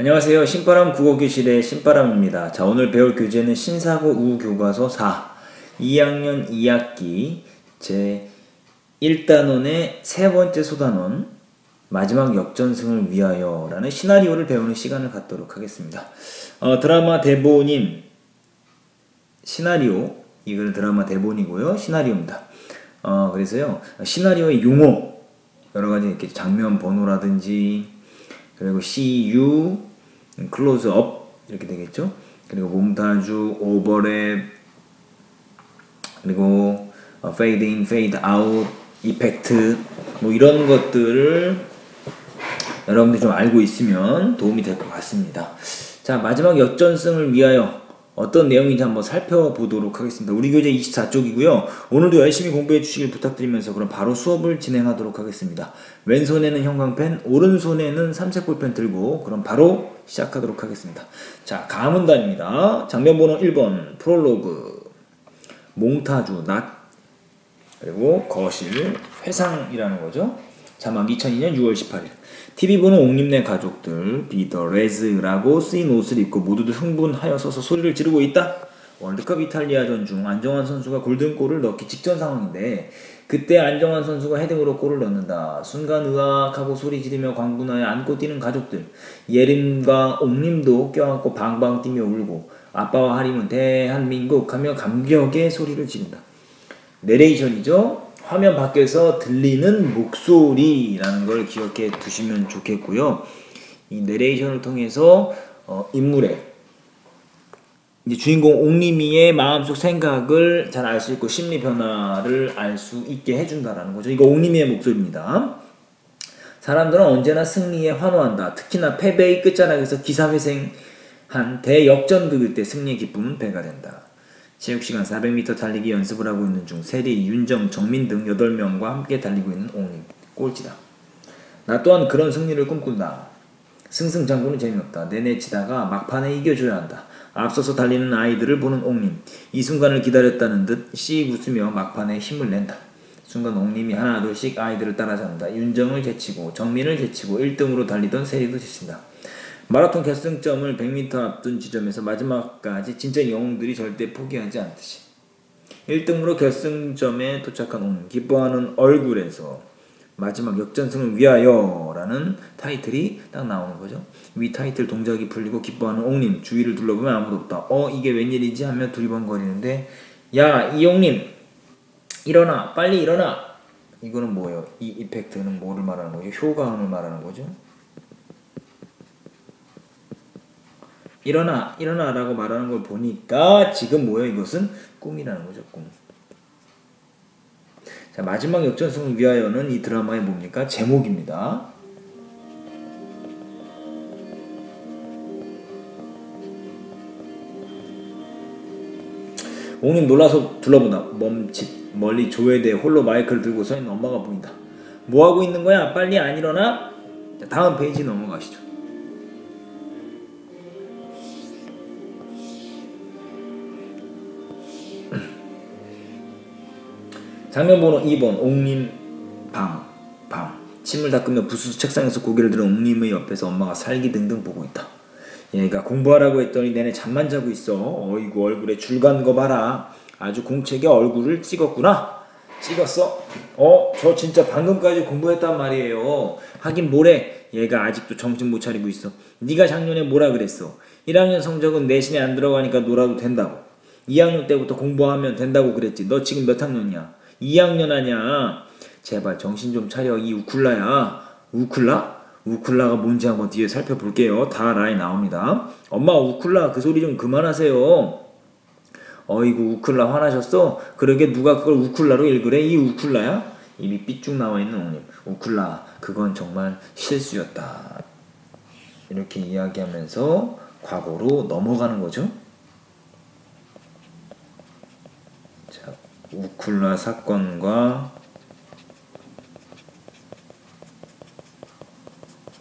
안녕하세요. 신바람 국어교실의 신바람입니다. 자, 오늘 배울 교재는 신사고 우교과서 4, 2학년 2학기 제 1단원의 세 번째 소단원 마지막 역전승을 위하여 라는 시나리오를 배우는 시간을 갖도록 하겠습니다. 어, 드라마 대본인 시나리오 이거는 드라마 대본이고요. 시나리오입니다. 어, 그래서요. 시나리오의 용어 여러 가지 이렇게 장면 번호라든지 그리고 CU 클로즈업 이렇게 되겠죠. 그리고 몽타주, 오버랩 그리고 페이드 인, 페이드 아웃, 이펙트 뭐 이런 것들을 여러분들이 좀 알고 있으면 도움이 될 것 같습니다. 자 마지막 역전승을 위하여 어떤 내용인지 한번 살펴보도록 하겠습니다. 우리 교재 24쪽이고요. 오늘도 열심히 공부해 주시길 부탁드리면서 그럼 바로 수업을 진행하도록 하겠습니다. 왼손에는 형광펜, 오른손에는 삼색 볼펜 들고 그럼 바로 시작하도록 하겠습니다. 자, 가문단입니다. 장면 번호 1번 프롤로그 몽타주 낮 그리고 거실 회상이라는 거죠. 자막 2002년 6월 18일 TV 보는 옥님네 가족들 비더 레즈라고 쓰인 옷을 입고 모두들 흥분하여 서서 소리를 지르고 있다. 월드컵 이탈리아전 중 안정환 선수가 골든골을 넣기 직전 상황인데 그때 안정환 선수가 헤딩으로 골을 넣는다. 순간 의학하고 소리 지르며 광분하여 안고 뛰는 가족들. 예림과 옥님도 껴안고 방방 뛰며 울고 아빠와 하림은 대한민국 하며 감격의 소리를 지른다. 내레이션이죠. 화면 밖에서 들리는 목소리라는 걸 기억해 두시면 좋겠고요. 이 내레이션을 통해서 어, 인물의 주인공 옥리미의 마음속 생각을 잘 알 수 있고 심리 변화를 알 수 있게 해준다라는 거죠. 이거 옥리미의 목소리입니다. 사람들은 언제나 승리에 환호한다. 특히나 패배의 끝자락에서 기사회생한 대역전극일 때 승리의 기쁨은 배가 된다. 체육시간 400m 달리기 연습을 하고 있는 중 세리, 윤정, 정민 등 8명과 함께 달리고 있는 옹님 꼴찌다. 나 또한 그런 승리를 꿈꾼다. 승승장구는 재미없다. 내내 치다가 막판에 이겨줘야 한다. 앞서서 달리는 아이들을 보는 옹님. 이 순간을 기다렸다는 듯 씩 웃으며 막판에 힘을 낸다. 순간 옹님이 하나 둘씩 아이들을 따라잡는다. 윤정을 제치고 정민을 제치고 1등으로 달리던 세리도 제친다. 마라톤 결승점을 100m 앞둔 지점에서 마지막까지 진짜 영웅들이 절대 포기하지 않듯이 1등으로 결승점에 도착한 옹 기뻐하는 얼굴에서 마지막 역전승을 위하여 라는 타이틀이 딱 나오는 거죠. 위 타이틀 동작이 풀리고 기뻐하는 옹님 주위를 둘러보면 아무도 없다. 어 이게 웬일이지? 하며 두리번거리는데 야 이용님 일어나 빨리 일어나. 이거는 뭐예요? 이 이펙트는 뭐를 말하는 거죠? 효과음을 말하는 거죠 일어나 일어나라고 말하는 걸 보니까 지금 뭐야 이것은 꿈이라는 거죠 꿈. 자 마지막 역전승을 위하여는 이 드라마의 뭡니까 제목입니다. 옹님 놀라서 둘러본다. 멈칫 멀리 조회대 홀로 마이크를 들고 서 있는 엄마가 보인다. 뭐 하고 있는 거야? 빨리 안 일어나? 자, 다음 페이지 넘어가시죠. 장면 번호 2번 옥님 방, 방 침을 닦으며 부수수 책상에서 고개를 들은 옥님의 옆에서 엄마가 살기 등등 보고 있다. 얘가 공부하라고 했더니 내내 잠만 자고 있어. 어이구 얼굴에 줄간 거 봐라. 아주 공책에 얼굴을 찍었구나. 찍었어. 어? 저 진짜 방금까지 공부했단 말이에요. 하긴 뭐래. 얘가 아직도 정신 못 차리고 있어. 네가 작년에 뭐라 그랬어. 1학년 성적은 내신에 안 들어가니까 놀아도 된다고. 2학년 때부터 공부하면 된다고 그랬지. 너 지금 몇 학년이야? 2학년 하냐? 제발 정신 좀 차려 이 우쿨라야. 우쿨라? 우쿨라가 뭔지 한번 뒤에 살펴볼게요. 다 라인 나옵니다. 엄마 우쿨라 그 소리 좀 그만하세요. 어이구 우쿨라 화나셨어? 그러게 누가 그걸 우쿨라로 읽으래? 이 우쿨라야? 입이 삐쭉 나와 있는 옹님. 우쿨라 그건 정말 실수였다. 이렇게 이야기하면서 과거로 넘어가는 거죠. 자, 우쿨라 사건과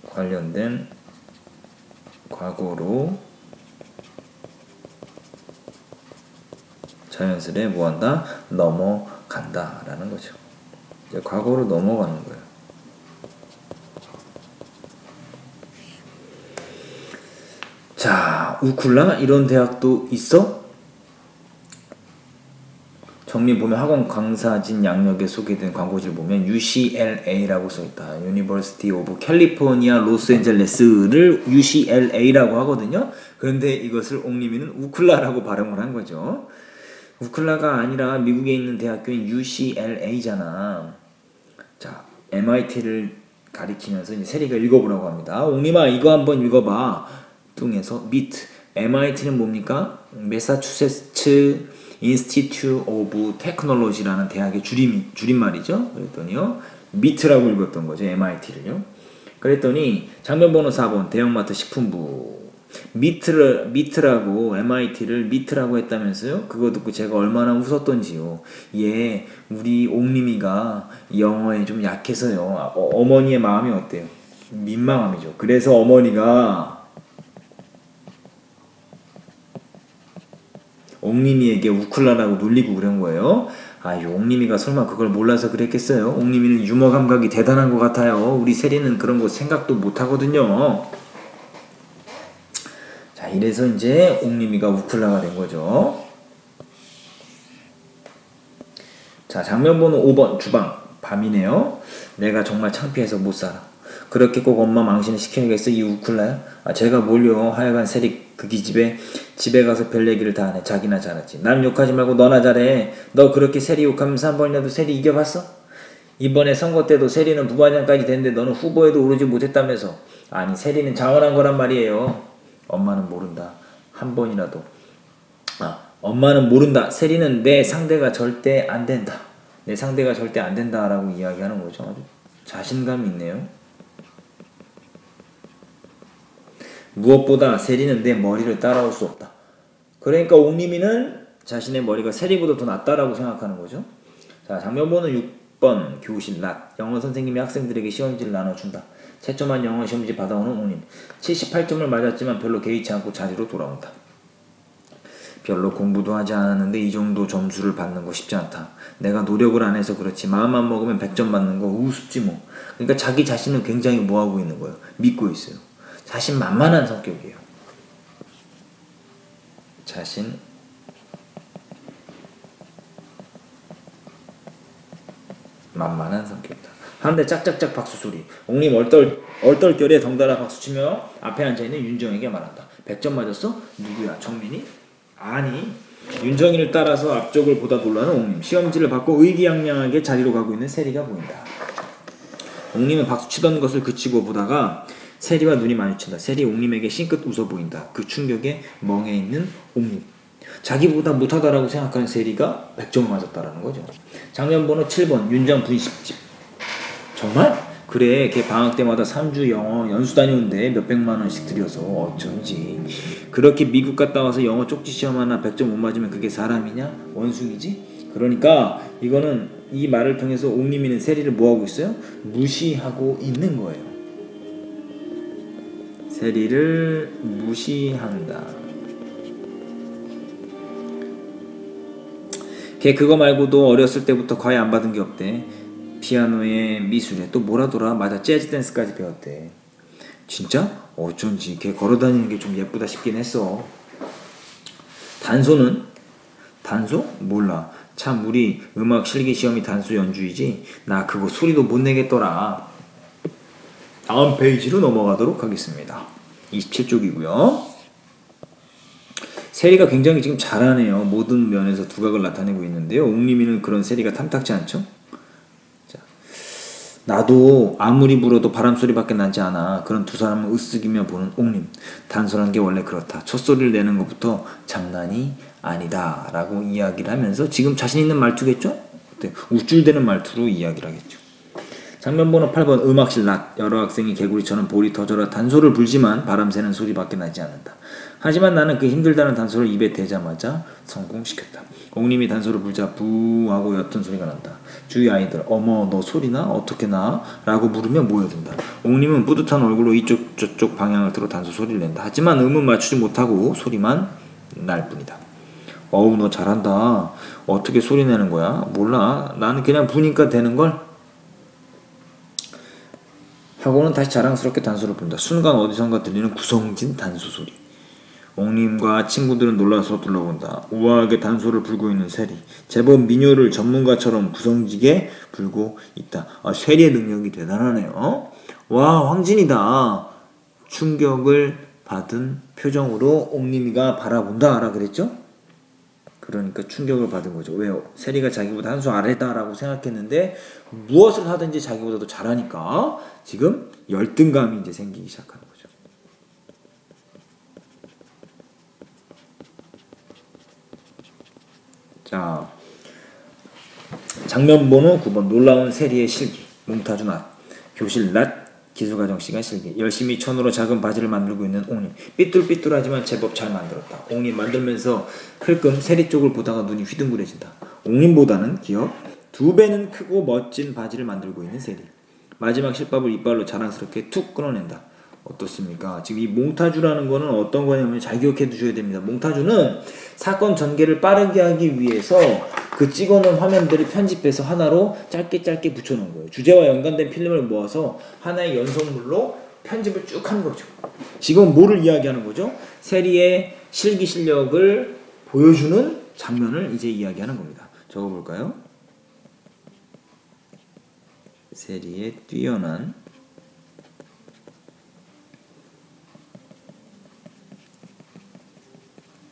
관련된 과거로 자연스레 뭐한다? 넘어간다 라는 거죠. 이제 과거로 넘어가는 거예요. 아 우쿨라 이런 대학도 있어? 정리 보면 학원 강사진 양력에 소개된 광고지를 보면 UCLA라고 써있다. University of California, 로스앤젤레스를 UCLA라고 하거든요. 그런데 이것을 옥림이는 우클라라고 발음을 한 거죠. 우클라가 아니라 미국에 있는 대학교인 UCLA잖아. 자, MIT를 가리키면서 이제 세리가 읽어보라고 합니다. 옥림아 이거 한번 읽어봐. 뚱에서 미트. MIT는 뭡니까? 메사추세츠 Institute of Technology라는 대학의 줄임, 줄임말이죠. 그랬더니요. 미트라고 읽었던 거죠. MIT를요. 그랬더니 장면 번호 4번 대형마트 식품부 미트를 미트라고 MIT를 미트라고 했다면서요? 그거 듣고 제가 얼마나 웃었던지요. 예, 우리 옥림이가 영어에 좀 약해서요. 어, 어머니의 마음이 어때요? 민망함이죠. 그래서 어머니가 옥림이에게 우클라라고 놀리고 그런 거예요. 아, 이 옥림이가 설마 그걸 몰라서 그랬겠어요? 옥림이는 유머 감각이 대단한 것 같아요. 우리 세리는 그런 거 생각도 못 하거든요. 자, 이래서 이제 옥림이가 우클라가 된 거죠. 자, 장면 번호 5번 주방 밤이네요. 내가 정말 창피해서 못 살아. 그렇게 꼭 엄마 망신을 시켜야겠어? 이 우클라야? 아 제가 뭘요? 하여간 세리 그 기집애 집에 가서 별 얘기를 다 하네 자기나 잘하지. 난 욕하지 말고 너나 잘해. 너 그렇게 세리 욕하면서 한 번이라도 세리 이겨봤어? 이번에 선거 때도 세리는 부반장까지 됐는데 너는 후보에도 오르지 못했다면서? 아니 세리는 자원한 거란 말이에요. 엄마는 모른다. 한 번이라도. 아 엄마는 모른다. 세리는 내 상대가 절대 안 된다. 내 상대가 절대 안 된다라고 이야기하는 거죠. 아주 자신감이 있네요 무엇보다 세리는 내 머리를 따라올 수 없다. 그러니까 옥림이는 자신의 머리가 세리보다 더 낫다라고 생각하는 거죠. 자, 장면번호 6번 교실 낮 영어 선생님이 학생들에게 시험지를 나눠준다. 채점한 영어 시험지 받아오는 옥림 78점을 맞았지만 별로 개의치 않고 자리로 돌아온다. 별로 공부도 하지 않았는데 이 정도 점수를 받는 거 쉽지 않다. 내가 노력을 안 해서 그렇지 마음만 먹으면 100점 받는 거 우습지 뭐. 그러니까 자기 자신은 굉장히 뭐하고 있는 거예요. 믿고 있어요. 자신 만만한 성격이에요. 자신 만만한 성격이다. 한대 짝짝짝 박수 소리. 옥님 얼떨 얼떨결에 덩달아 박수 치며 앞에 앉아 있는 윤정에게 말한다. 100점 맞았어? 누구야? 정민이? 아니. 윤정이를 따라서 앞쪽을 보다 놀라는 옥님. 시험지를 받고 의기양양하게 자리로 가고 있는 세리가 보인다. 옥님은 박수 치던 것을 그치고 보다가 세리와 눈이 마주친다. 세리 옥님에게 싱긋 웃어 보인다. 그 충격에 멍해 있는 옥님. 자기보다 못하다라고 생각하는 세리가 100점을 맞았다라는 거죠. 장면 번호 7번 윤장 분식집. 정말? 그래 걔 방학 때마다 3주 영어 연수 다녀온데 몇백만 원씩 들여서 어쩐지 그렇게 미국 갔다 와서 영어 쪽지 시험 하나 100점 못 맞으면 그게 사람이냐? 원숭이지? 그러니까 이거는 이 말을 통해서 옥님이는 세리를 뭐하고 있어요? 무시하고 있는 거예요. 세리를 무시한다. 걔 그거 말고도 어렸을 때부터 과외 안 받은 게 없대. 피아노에 미술에 또 뭐라더라 맞아 재즈 댄스까지 배웠대. 진짜? 어쩐지 걔 걸어다니는 게 좀 예쁘다 싶긴 했어. 단소는? 단소? 몰라. 참 우리 음악 실기 시험이 단소 연주이지. 나 그거 소리도 못 내겠더라. 다음 페이지로 넘어가도록 하겠습니다. 27쪽이고요. 세리가 굉장히 지금 잘하네요. 모든 면에서 두각을 나타내고 있는데요. 옥림이는 그런 세리가 탐탁지 않죠? 자, 나도 아무리 불어도 바람소리밖에 나지 않아. 그런 두 사람을 으쓱이며 보는 옥림. 단순한 게 원래 그렇다. 첫소리를 내는 것부터 장난이 아니다. 라고 이야기를 하면서 지금 자신 있는 말투겠죠? 네, 우쭐대는 말투로 이야기를 하겠죠. 장면 번호 8번 음악실 낮 여러 학생이 개구리처럼 볼이 터져라 단소를 불지만 바람 새는 소리밖에 나지 않는다. 하지만 나는 그 힘들다는 단소를 입에 대자마자 성공시켰다. 옥님이 단소를 불자 부 하고 옅은 소리가 난다. 주위 아이들 어머 너 소리나? 어떻게 나? 라고 물으며 모여든다. 옥님은 뿌듯한 얼굴로 이쪽 저쪽 방향을 들어 단소 소리를 낸다. 하지만 음은 맞추지 못하고 소리만 날 뿐이다. 어우 너 잘한다. 어떻게 소리 내는 거야? 몰라. 나는 그냥 부니까 되는 걸? 하고는 다시 자랑스럽게 단소를 본다. 순간 어디선가 들리는 구성진 단소 소리. 옥님과 친구들은 놀라서 둘러본다. 우아하게 단소를 불고 있는 세리. 제법 민요를 전문가처럼 구성지게 불고 있다. 아, 세리의 능력이 대단하네요. 와, 황진이다. 충격을 받은 표정으로 옥님이가 바라본다. 라 그랬죠? 그러니까 충격을 받은 거죠. 왜요? 세리가 자기보다 한 수 아래다라고 생각했는데 무엇을 하든지 자기보다 도 잘하니까 지금 열등감이 이제 생기기 시작하는 거죠. 자, 장면 번호 9번 놀라운 세리의 실기 몽타주 낮 교실 낮 기술과정 시간 실기. 열심히 천으로 작은 바지를 만들고 있는 옥님 삐뚤삐뚤하지만 제법 잘 만들었다. 옥님 만들면서 흘끔 세리 쪽을 보다가 눈이 휘둥그레진다. 옥님보다는 기업 두 배는 크고 멋진 바지를 만들고 있는 세리. 마지막 실밥을 이빨로 자랑스럽게 툭 끊어낸다. 어떻습니까? 지금 이 몽타주라는 거는 어떤 거냐면 잘 기억해 두셔야 됩니다. 몽타주는 사건 전개를 빠르게 하기 위해서 그 찍어놓은 화면들을 편집해서 하나로 짧게 짧게 붙여놓은 거예요. 주제와 연관된 필름을 모아서 하나의 연속물로 편집을 쭉 하는 거죠. 지금 뭐를 이야기하는 거죠? 세리의 실기 실력을 보여주는 장면을 이제 이야기하는 겁니다. 적어볼까요? 세리의 뛰어난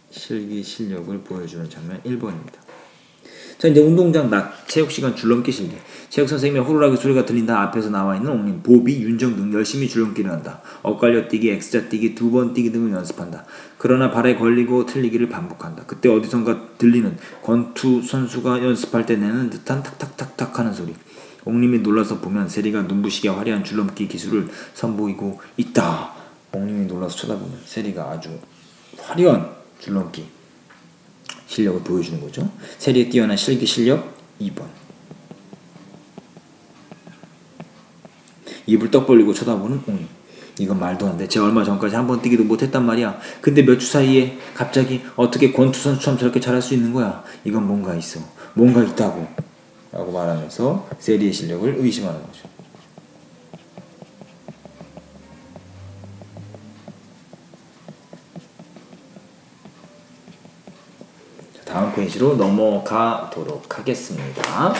실기 실력을 보여주는 장면 1번입니다. 자 이제 운동장 낮 체육 시간 줄넘기 실기 체육 선생님의 호루라기 소리가 들린다. 앞에서 나와 있는 옥님 보비 윤정 등 열심히 줄넘기를 한다. 엇갈려 뛰기 X자 뛰기 두 번 뛰기 등을 연습한다. 그러나 발에 걸리고 틀리기를 반복한다. 그때 어디선가 들리는 권투 선수가 연습할 때 내는 듯한 탁탁탁탁 하는 소리. 옥님이 놀라서 보면 세리가 눈부시게 화려한 줄넘기 기술을 선보이고 있다. 옥님이 놀라서 쳐다보면 세리가 아주 화려한 줄넘기 실력을 보여주는 거죠. 세리에 뛰어난 실기 실력 2번. 입을 떡 벌리고 쳐다보는 옹이. 이건 말도 안 돼. 제가 얼마 전까지 한 번 뛰기도 못했단 말이야. 근데 몇 주 사이에 갑자기 어떻게 권투 선수처럼 저렇게 잘할 수 있는 거야? 이건 뭔가 있어. 뭔가 있다고. 라고 말하면서 세리의 실력을 의심하는 거죠. 다음 페이지로 넘어가도록 하겠습니다.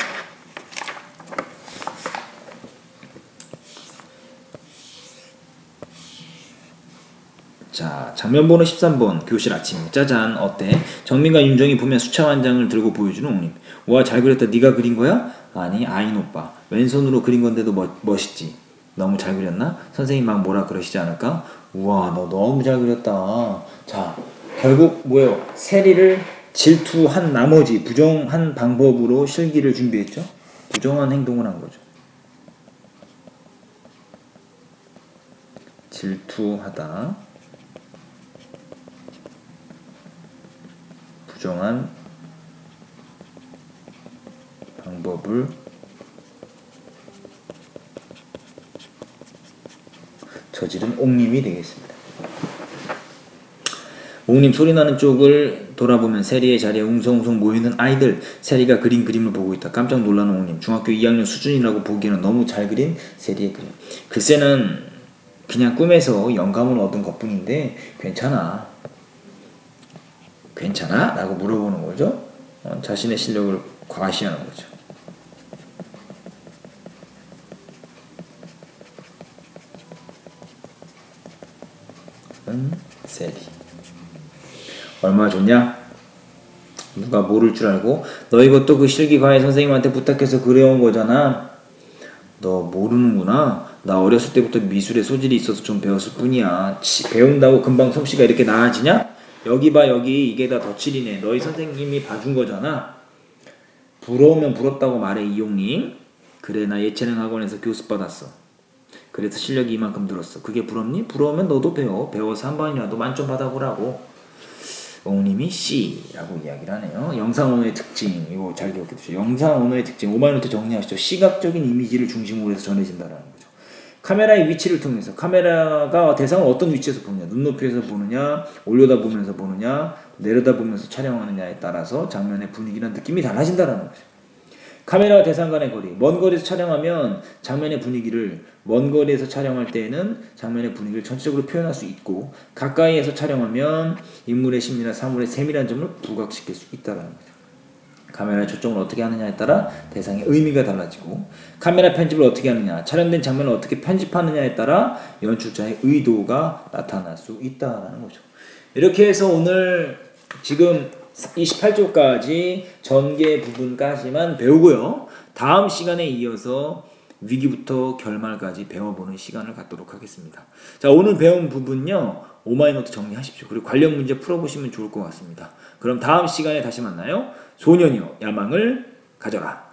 자, 장면 번호 13번 교실 아침 짜잔 어때? 정민과 윤정이 보면 수채 한 장을 들고 보여주는 옥님 와 잘 그렸다 네가 그린 거야? 아니 아인 오빠 왼손으로 그린 건데도 멋, 멋있지 너무 잘 그렸나? 선생님 막 뭐라 그러시지 않을까? 우와 너 너무 잘 그렸다 자 결국 뭐예요? 세리를 질투한 나머지 부정한 방법으로 실기를 준비했죠. 부정한 행동을 한 거죠. 질투하다. 부정한 방법을 저지른 옥님이 되겠습니다. 옥님 소리나는 쪽을 돌아보면 세리의 자리에 웅성웅성 모이는 아이들. 세리가 그린 그림을 보고 있다. 깜짝 놀라는 옥님. 중학교 2학년 수준이라고 보기에는 너무 잘 그린 세리의 그림. 글쎄는 그냥 꿈에서 영감을 얻은 것뿐인데 괜찮아. 괜찮아? 라고 물어보는 거죠. 어, 자신의 실력을 과시하는 거죠 은 세리 얼마 줬냐? 누가 모를 줄 알고 너 이것도 그 실기 과외 선생님한테 부탁해서 그려온 거잖아. 너 모르는구나. 나 어렸을 때부터 미술에 소질이 있어서 좀 배웠을 뿐이야. 치, 배운다고 금방 솜씨가 이렇게 나아지냐? 여기 봐 여기 이게 다 덧칠이네. 너희 선생님이 봐준 거잖아. 부러우면 부럽다고 말해 이용님. 그래 나 예체능 학원에서 교습 받았어. 그래서 실력이 이만큼 늘었어. 그게 부럽니? 부러우면 너도 배워. 배워서 한 번이라도 만점 받아보라고. 옹님이 C라고 이야기를 하네요. 영상 언어의 특징 이거 잘 기억해 두세요. 영상 언어의 특징 오마이노트 정리하시죠. 시각적인 이미지를 중심으로 해서 전해진다라는 거죠. 카메라의 위치를 통해서 카메라가 대상을 어떤 위치에서 보느냐 눈높이에서 보느냐 올려다 보면서 보느냐 내려다 보면서 촬영하느냐에 따라서 장면의 분위기나 느낌이 달라진다라는 거죠. 카메라와 대상 간의 거리. 먼 거리에서 촬영하면 장면의 분위기를 먼 거리에서 촬영할 때에는 장면의 분위기를 전체적으로 표현할 수 있고 가까이에서 촬영하면 인물의 심리나 사물의 세밀한 점을 부각시킬 수 있다는 거죠. 카메라의 초점을 어떻게 하느냐에 따라 대상의 의미가 달라지고 카메라 편집을 어떻게 하느냐, 촬영된 장면을 어떻게 편집하느냐에 따라 연출자의 의도가 나타날 수 있다라는 거죠. 이렇게 해서 오늘 지금 28조까지 전개 부분까지만 배우고요. 다음 시간에 이어서 위기부터 결말까지 배워보는 시간을 갖도록 하겠습니다. 자, 오늘 배운 부분요. 오마이노트 정리하십시오. 그리고 관련 문제 풀어보시면 좋을 것 같습니다. 그럼 다음 시간에 다시 만나요. 소년이여 야망을 가져라.